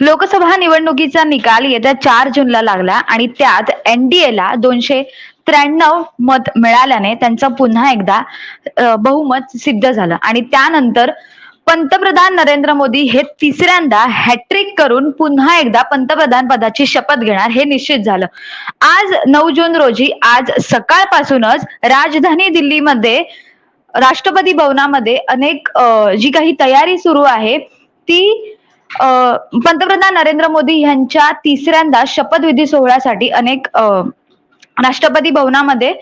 लोकसभा निवडणुकीचा निकाल येत्या चार जूनला लागला आणि त्यात एनडीएला दोनशे त्र्याण्णव मत मिळाल्याने त्यांचं पुन्हा एकदा बहुमत सिद्ध झालं. आणि त्यानंतर पंतप्रधान नरेंद्र मोदी हे तिसऱ्यांदा हॅट्रिक करून पुन्हा एकदा पंतप्रधान पदाची शपथ घेणार हे निश्चित झालं. आज नऊ जून रोजी आज सकाळपासूनच राजधानी दिल्लीमध्ये राष्ट्रपती भवनामध्ये अनेक जी काही तयारी सुरू आहे ती पंतप्रधान नरेंद्र मोदी यांच्या तिसऱ्यांदा शपथविधी सोहळ्यासाठी अनेक राष्ट्रपती भवनामध्ये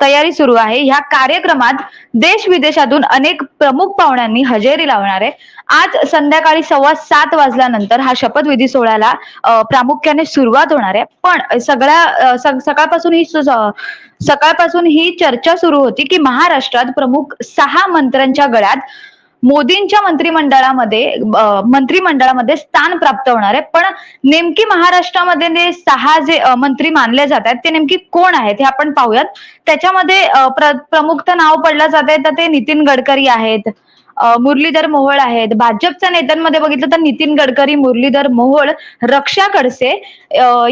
तयारी सुरू आहे. ह्या कार्यक्रमात देश विदेशातून अनेक प्रमुख पाहुण्यांनी हजेरी लावणार. आहे आज संध्याकाळी सव्वा सात वाजल्यानंतर हा शपथविधी सोहळ्याला प्रामुख्याने सुरुवात होणार आहे. पण सगळ्या सकाळपासून ही सकाळपासून ही चर्चा सुरू होती की महाराष्ट्रात प्रमुख सहा मंत्र्यांच्या गळ्यात मोदींच्या मंत्रिमंडळामध्ये मंत्रिमंडळामध्ये स्थान प्राप्त होणार आहे. पण नेमकी महाराष्ट्रामध्ये ने सहा जे मंत्री मानले जात आहेत ते नेमकी कोण आहेत हे आपण पाहूयात. त्याच्यामध्ये प्र- प्रमुख नाव पडलं जात आहे तर ते नितीन गडकरी आहेत. मुरलीधर मोहोळ आहेत. भाजपच्या नेत्यांमध्ये बघितलं तर नितीन गडकरी मुरलीधर मोहोळ रक्षा खडसे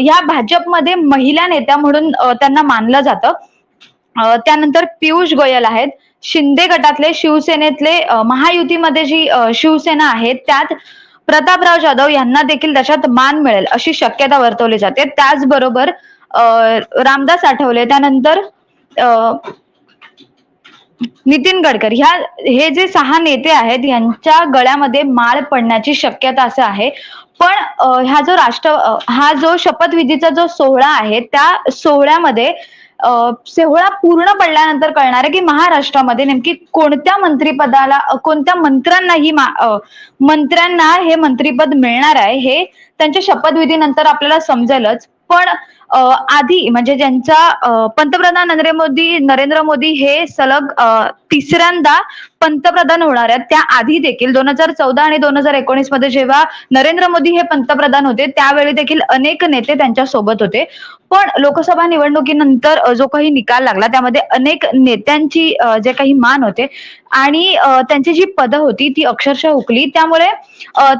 या भाजपमध्ये महिला नेत्या म्हणून त्यांना मानलं जातं. त्यानंतर पियुष गोयल आहेत. शिंदे गटातले शिवसेनेतले महायुतीमध्ये जी शिवसेना आहे त्यात प्रतापराव जाधव यांना देखील त्याच्यात मान मिळेल अशी शक्यता वर्तवली जाते. त्याचबरोबर रामदास आठवले त्यानंतर नितीन गडकरी. ह्या हे जे सहा नेते आहेत यांच्या गळ्यामध्ये माळ पडण्याची शक्यता असं आहे. पण ह्या जो राष्ट्र हा जो शपथविधीचा जो सोहळा आहे त्या सोहळ्यामध्ये सोहळा पूर्ण पडल्यानंतर कळणार आहे की महाराष्ट्रामध्ये नेमकी कोणत्या मंत्रीपदाला कोणत्या मंत्र्यांना ही मंत्र्यांना हे मंत्रीपद मिळणार आहे हे त्यांच्या शपथविधीनंतर आपल्याला समजेलच. पण आधी म्हणजे ज्यांचा पंतप्रधान नरेंद्र मोदी नरेंद्र मोदी हे सलग तिसऱ्यांदा पंतप्रधान होणार आहेत. त्या आधी देखील दोन हजार चौदा आणि दोन हजार एकोणीसमध्ये जेव्हा नरेंद्र मोदी हे पंतप्रधान होते त्यावेळी देखील अनेक नेते त्यांच्यासोबत होते. पण लोकसभा निवडणुकीनंतर जो काही निकाल लागला त्यामध्ये अनेक नेत्यांची जे काही मान होते आणि त्यांची जी पदं होती ती अक्षरशः हुकली. त्यामुळे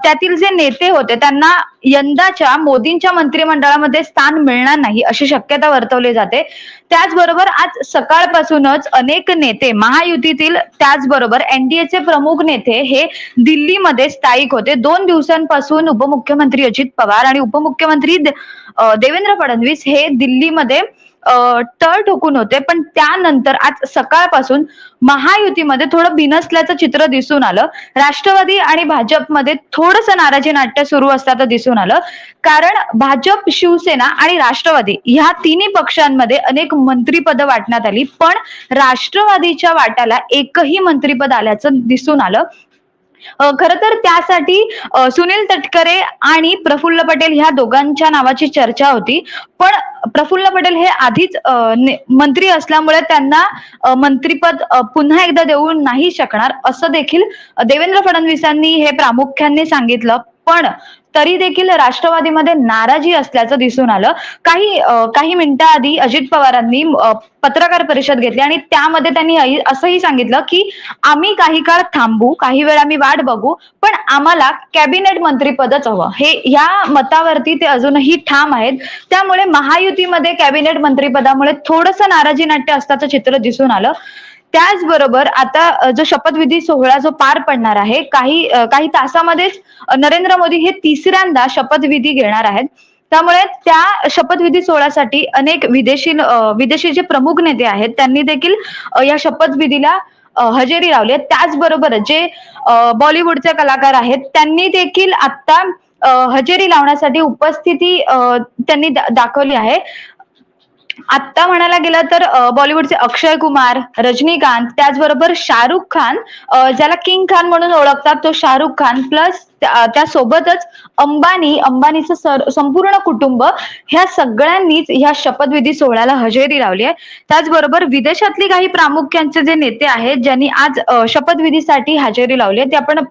त्यातील जे नेते होते त्यांना यंदाच्या मोदींच्या मंत्रिमंडळामध्ये स्थान मिळणार नाही अशी शक्यता वर्तवली जाते. त्याचबरोबर आज सकाळपासूनच अनेक नेते महायुतीतील त्याचबरोबर एनडीएचे प्रमुख नेते हे दिल्लीमध्ये स्थायिक होते. दोन दिवसांपासून उपमुख्यमंत्री अजित पवार आणि उपमुख्यमंत्री देवेंद्र फडणवीस हे दिल्लीमध्ये तळ ठोकून होते पण त्यानंतर आज सकाळपासून महायुतीमध्ये थोडं बिनसल्याचं चित्र दिसून आलं. राष्ट्रवादी आणि भाजपमध्ये थोडस नाराजी नाट्य सुरू असताना दिसून आलं. कारण भाजप शिवसेना आणि राष्ट्रवादी ह्या तिन्ही पक्षांमध्ये अनेक मंत्रीपद वाटण्यात आली पण राष्ट्रवादीच्या वाट्याला एकही मंत्रीपद आल्याचं दिसून आलं. खरं तर त्यासाठी सुनील तटकरे आणि प्रफुल्ल पटेल ह्या दोघांच्या नावाची चर्चा होती. पण प्रफुल्ल पटेल हे आधीच मंत्री असल्यामुळे त्यांना मंत्रीपद पुन्हा एकदा देऊ नाही शकणार असं देखील देवेंद्र फडणवीसांनी हे प्रामुख्याने सांगितलं. पण तरी देखील राष्ट्रवादीमध्ये नाराजी असल्याचं दिसून आलं. काही काही मिनिटाआधी अजित पवारांनी पत्रकार परिषद घेतली आणि त्यामध्ये त्यांनी असंही सांगितलं की आम्ही काही काळ थांबू काही वेळ आम्ही वाट बघू पण आम्हाला कॅबिनेट मंत्रीपदच हवं. हे या मतावरती ते अजूनही ठाम आहेत. त्यामुळे महायुतीमध्ये कॅबिनेट मंत्रीपदामुळे थोडस नाराजी नाट्य असल्याचं चित्र दिसून आलं. त्याचबरोबर आता जो शपथविधी सोहळा जो पार पडणार आहे काही काही तासामध्येच नरेंद्र मोदी हे तिसऱ्यांदा शपथविधी घेणार आहेत. त्यामुळे त्या शपथविधी सोहळ्यासाठी अनेक विदेशी विदेशी जे प्रमुख नेते आहेत त्यांनी देखील या शपथविधीला हजेरी लावली त्याचबरोबर जे बॉलिवूडचे कलाकार आहेत त्यांनी देखील आता हजेरी लावण्यासाठी उपस्थिती त्यांनी दाखवली आहे. आत्ता म्हणायला गेलं तर बॉलिवूडचे अक्षय कुमार रजनीकांत त्याचबरोबर शाहरुख खान ज्याला किंग खान म्हणून ओळखतात तो शाहरुख खान प्लस त्यासोबतच अंबानी अंबानीचं संपूर्ण कुटुंब ह्या सगळ्यांनीच ह्या शपथविधी सोहळ्याला हजेरी लावली आहे. त्याचबरोबर विदेशातली काही प्रामुख्यांचे जे नेते आहेत ज्यांनी आज शपथविधीसाठी हजेरी लावली आहे ते आपण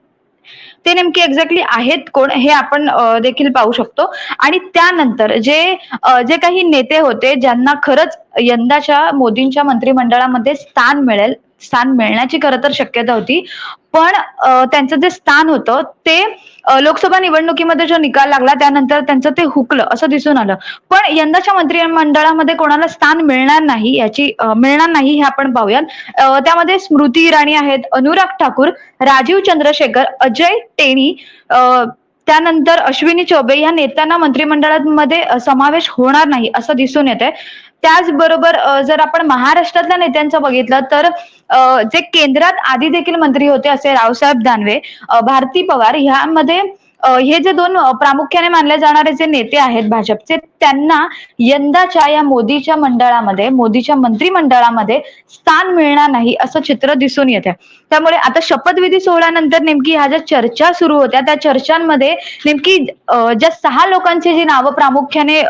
ते नेमके एक्झॅक्टली आहेत कोण हे आपण देखील पाहू शकतो. आणि त्यानंतर जे जे काही नेते होते ज्यांना खरंच यंदाच्या मोदींच्या मंत्रिमंडळामध्ये स्थान मिळेल स्थान मिळण्याची खरं तर शक्यता होती. पण त्यांचं जे स्थान होतं ते लोकसभा निवडणुकीमध्ये जो निकाल लागला त्यानंतर त्यांचं ते हुकलं असं दिसून आलं. पण यंदाच्या मंत्रिमंडळामध्ये कोणाला स्थान मिळणार नाही याची मिळणार नाही हे आपण पाहूयात. त्यामध्ये स्मृती इराणी आहेत अनुराग ठाकूर राजीव चंद्रशेखर अजय टेणी त्यानंतर अश्विनी चौबे या नेत्यांना मंत्रिमंडळामध्ये समावेश होणार नाही असं दिसून येत आहे त्याचबरोबर जर आपण महाराष्ट्रातल्या नेत्यांचं बघितलं तर जे केंद्रात आधी देखील मंत्री होते असे रावसाहेब दानवे भारती पवार ह्यामध्ये हे जे दोन प्रामुख्याने मानले जाणारे जे नेते आहेत भाजपचे त्यांना यंदाच्या या मोदीच्या मंडळामध्ये मोदीच्या मंत्रिमंडळामध्ये स्थान मिळणार नाही असं चित्र दिसून येते त्यामुळे आता शपथविधी सोहळ्यानंतर नेमकी ह्या ज्या चर्चा सुरू होत्या त्या चर्चांमध्ये नेमकी ज्या सहा लोकांची जी नावं प्रामुख्याने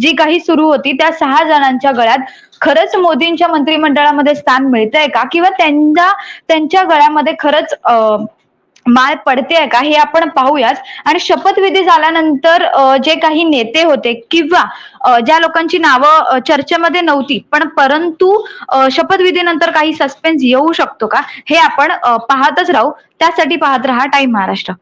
जी काही सुरू होती त्या सहा जणांच्या गळ्यात खरंच मोदींच्या मंत्रिमंडळामध्ये स्थान मिळतंय का? किंवा त्यांच्या त्यांच्या गळ्यामध्ये खरंच अ, माळ पडते का हे आपण पाहूयाच. आणि शपथविधी झाल्यानंतर जे काही नेते होते किंवा ज्या लोकांची नावं चर्चेमध्ये नव्हती पण परंतु शपथविधीनंतर काही सस्पेन्स येऊ शकतो का? हे आपण पाहतच राहू. त्यासाठी पाहत राहा टाइम महाराष्ट्र